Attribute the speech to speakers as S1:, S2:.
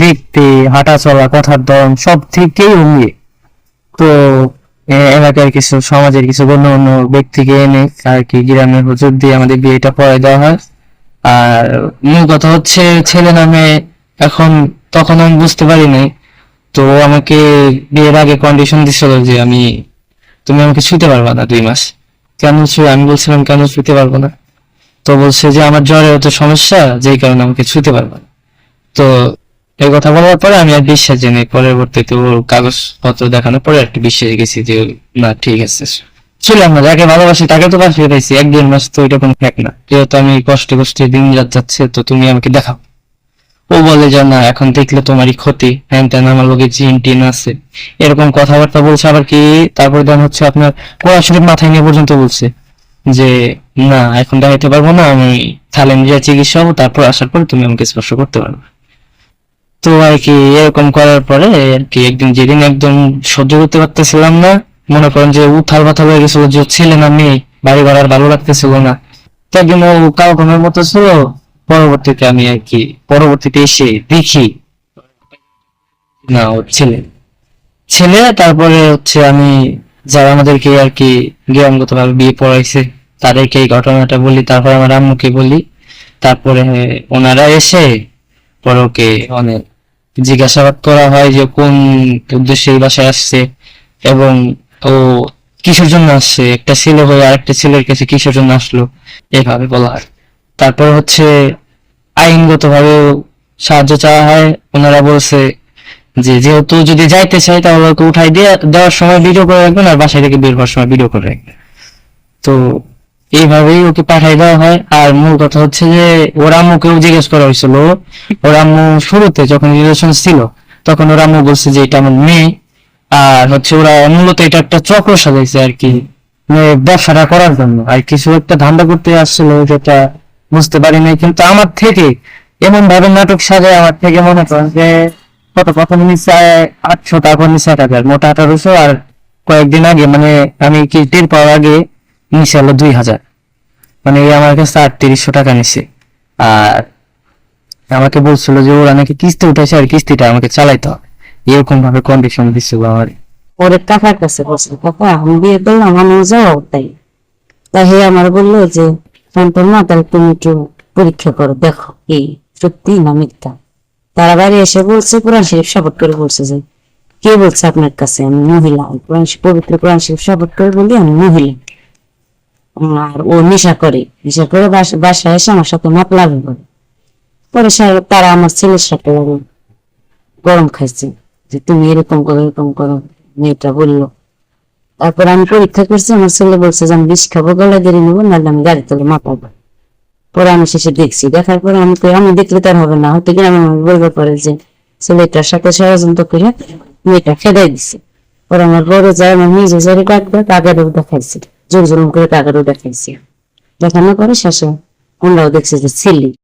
S1: দেখতে হাঁটা চলা কথার ধরন সব থেকেই অঙ্গে তো এলাকার কিছু, সমাজের কিছু গণ্যমান্য ব্যক্তিকে এনে আর কি গ্রামের হুজুর দিয়ে আমাদের বিয়েটা পড়াই দেওয়া হয়। আর মূল কথা হচ্ছে, ছেলে নামে এখন তখন আমি বুঝতে পারি নাই। তো আমাকে বিয়ের আগে কন্ডিশন দিছিল যে আমি, তুমি আমাকে ছুঁতে পারবা না দুই মাস। কেন ছুঁয়ে আমি বলছিলাম, কেন ছুঁতে পারব না? তো বলছে যে, আমার জ্বরে হতো সমস্যা, যেই কারণে আমাকে ছুঁতে পারব না। তো এই কথা বলার পরে আমি আর বিশ্বাস জানি পরবর্তীতে ওর কাগজপত্র দেখানোর পরে একটু বিশ্বাস গেছি যে না, ঠিক আছে। ছিলাম না, যাকে ভালোবাসি তাকে তো পাশে পেয়েছি এক দেড় মাস তো এটা কোনো ফ্যাক না। যেহেতু আমি কষ্টে কষ্টে দিন রাত যাচ্ছে, তো তুমি আমাকে দেখাও। ও বলে যে না, এখন দেখলে তোমারই ক্ষতি। হ্যান ত্যান, আমার লোকে জিন টিন আছে। এরকম কথাবার্তা বলছে আবার কি? তারপরে দেন হচ্ছে আপনার কোরআন মাথায় নিয়ে পর্যন্ত বলছে যে, না, এখন দেখাইতে পারব না, আমি থালে নিজের চিকিৎসা হব, তারপর আসার পর তুমি আমাকে স্পর্শ করতে পারবে। তো আর কি এরকম করার পরে আর কি একদিন যেদিন একদম সহ্য করতে পারতেছিলাম না, মনে করেন যে উথাল পাথাল হয়ে গেছিল যে ছেলে না মেয়ে, বাড়ি আর ভালো লাগতেছিল না। তো একদিন ও কাউ ঘুমের মতো ছিল, পরবর্তীতে আমি আর কি, পরবর্তীতে এসে দেখি না ও ছেলে। ছেলে, তারপরে হচ্ছে আমি যারা আমাদেরকে আর কি জ্ঞানগত ভাবে বিয়ে পড়াইছে, তাদেরকে এই ঘটনাটা বলি, তারপর আমার আম্মুকে বলি, তারপরে ওনারা এসে পরে ওকে অনেক জিজ্ঞাসাবাদ করা হয় যে কোন উদ্দেশ্যে এই বাসায় আসছে এবং ও কিসের জন্য আসছে? একটা ছেলে হয়ে আরেকটা ছেলের কাছে কিসের জন্য আসলো? এভাবে বলা হয়। তারপর হচ্ছে আইনগত ভাবে সাহায্য চাওয়া হয়। ওনারা বলছে যে যেহেতু যদি যাইতে চাই তাহলে ওকে উঠাই দিয়ে, দেওয়ার সময় ভিডিও করে রাখবেন আর বাসায় থেকে বের হওয়ার সময় ভিডিও করে রাখবেন। তো এইভাবেই ওকে পাঠাই দেওয়া হয়। আর মূল কথা হচ্ছে যে, ওর আম্মুকেও জিজ্ঞেস করা হয়েছিল। ওর আম্মু শুরুতে যখন রিলেশন ছিল, তখন ওর আম্মু বলছে যে, এটা আমার মেয়ে। আর হচ্ছে ওরা মূলত এটা একটা চক্র সাজাইছে আর কি। মানে ব্যবসাটা করার জন্য। আর কিছু একটা ধান্দা করতে আসছিল যেটা বুঝতে পারি নাই, কিন্তু আমার থেকে এমন ভাবে নাটক সাজায়, আমার থেকে মনে করেন যে, কত প্রথম নিচে আটশো তারপর নিচে এক হাজার মোটা আঠারোশো, আর কয়েকদিন আগে মানে আমি কি টের পাওয়ার আগে নিচে হলো দুই হাজার। মানে আমার কাছে আটত্রিশশো টাকা নিছে। আর আমাকে বলছিল যে, ওরা নাকি কিস্তি উঠেছে আর কিস্তিটা আমাকে চালাইতে হবে। এরকম ভাবে কন্ডিশন দিচ্ছে আমার
S2: কাকার কাছে কাকা, আমি বিয়ে করলাম তাই। তাই হে আমার বলল যে তাহলে তুমি একটু পরীক্ষা করো, দেখো কি সত্যি না মিথ্যা? তারা বাড়ি এসে বলছে, কোরআন শরীফ সাপোর্ট করে বলছে যে, কে বলছে আপনার কাছে, আমি মহিলা? কোরআন পবিত্র কোরআন শরীফ সাপোর্ট করে বলি, আমি মহিলা। আর ও নেশা করে নেশা করে বাসায় এসে আমার সাথে মাপলামি করে। পরে তারা আমার ছেলের সাথে গরম খাইছে যে তুমি এরকম করো এরকম করো মেয়েটা বলল। তারপর আমি পরীক্ষা করছি আমার ছেলে বলছে যে আমি বিষ খাব গলায় দেরি নেব নাহলে আমি গাড়ি তোলে মাপাবো পরে আমি শেষে দেখছি দেখার পরে আমি কই, আমি দেখলে তার হবে না হয়তো গ্রামে মানুষ বলবে পারে যে ছেলেটার সাথে ষড়যন্ত্র করে মেয়েটা খেদাই দিছে। পরে আমার বড় যায় আমার নিজে জোরে ডাক দেয় কাকারও দেখাইছি জোর জোর করে কাকারও দেখাইছি। দেখানোর পরে শেষে ওনারাও দেখছে যে ছেলে।